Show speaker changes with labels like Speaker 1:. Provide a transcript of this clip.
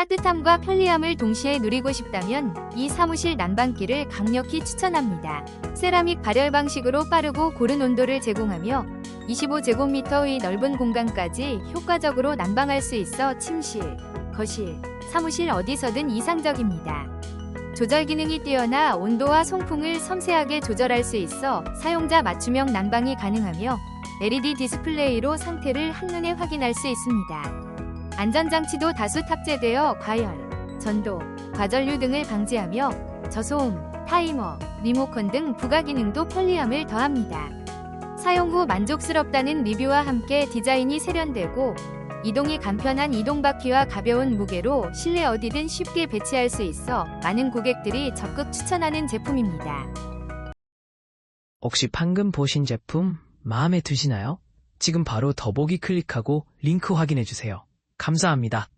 Speaker 1: 따뜻함과 편리함을 동시에 누리고 싶다면 이 사무실 난방기를 강력히 추천합니다. 세라믹 발열 방식으로 빠르고 고른 온도를 제공하며 25제곱미터의 넓은 공간까지 효과적으로 난방할 수 있어 침실, 거실, 사무실 어디서든 이상적입니다. 조절 기능이 뛰어나 온도와 송풍을 섬세하게 조절할 수 있어 사용자 맞춤형 난방이 가능하며 LED 디스플레이로 상태를 한눈에 확인할 수 있습니다. 안전장치도 다수 탑재되어 과열, 전도, 과전류 등을 방지하며 저소음, 타이머, 리모컨 등 부가 기능도 편리함을 더합니다. 사용 후 만족스럽다는 리뷰와 함께 디자인이 세련되고 이동이 간편한 이동바퀴와 가벼운 무게로 실내 어디든 쉽게 배치할 수 있어 많은 고객들이 적극 추천하는 제품입니다.
Speaker 2: 혹시 방금 보신 제품 마음에 드시나요? 지금 바로 더보기 클릭하고 링크 확인해 주세요. 감사합니다.